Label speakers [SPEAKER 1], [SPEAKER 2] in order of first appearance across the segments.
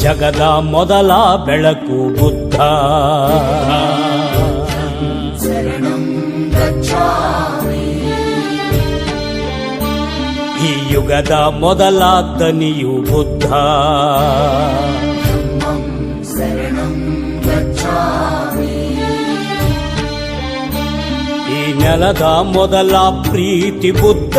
[SPEAKER 1] ಜಗದ ಮೊದಲ ಬೆಳಕು ಬುದ್ಧ. ಈ ಯುಗದ ಮೊದಲ ದನಿಯು ಬುದ್ಧ. ಈ ನೆಲದ ಮೊದಲ ಪ್ರೀತಿ ಬುದ್ಧ.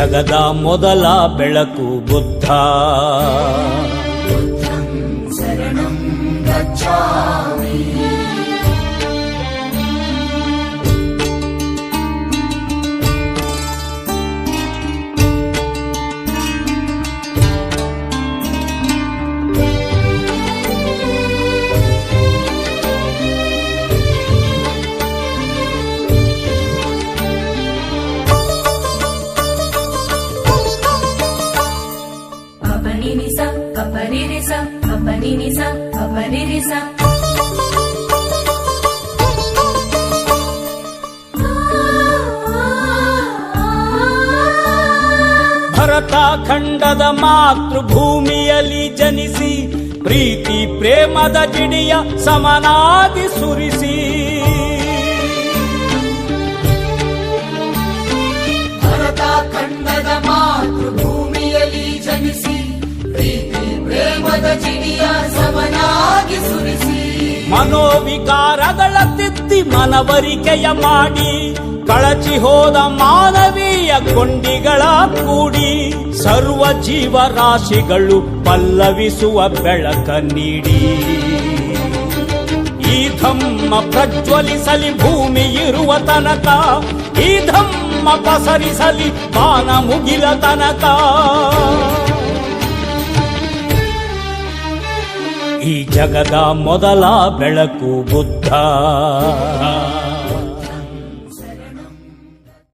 [SPEAKER 1] ಜಗದ ಮೊದಲ ಬೆಳಕು ಬುದ್ಧ.
[SPEAKER 2] Papanini-sa, papanini-sa.
[SPEAKER 1] ಭರತ ಖಂಡದ ಮಾತೃಭೂಮಿಯಲ್ಲಿ ಜನಿಸಿ ಪ್ರೀತಿ ಪ್ರೇಮದ ಜಿಡಿಯ
[SPEAKER 3] ಸಮನಾಗಿ ಸುರಿಸಿ
[SPEAKER 1] ಮನೋವಿಕಾರಗಳ ತಿದ್ದಿ ಮನವರಿಕೆಯ ಮಾಡಿ, ಕಳಚಿ ಹೋದ ಮಾನವೀಯ ಕೊಂಡಿಗಳ ಕೂಡಿ, ಸರ್ವ ಜೀವರಾಶಿಗಳು ಪಲ್ಲವಿಸುವ ಬೆಳಕ ನೀಡಿ. ಈ ಧಮ್ಮ ಪ್ರಜ್ವಲಿಸಲಿ ಭೂಮಿ ಇರುವ ತನಕ, ಈ ಧಮ್ಮ ಪಸರಿಸಲಿ ಬಾನ ಮುಗಿಲ ತನಕ. ಈ ಜಗದ ಮೊದಲ ಬೆಳಕು ಬುದ್ಧ.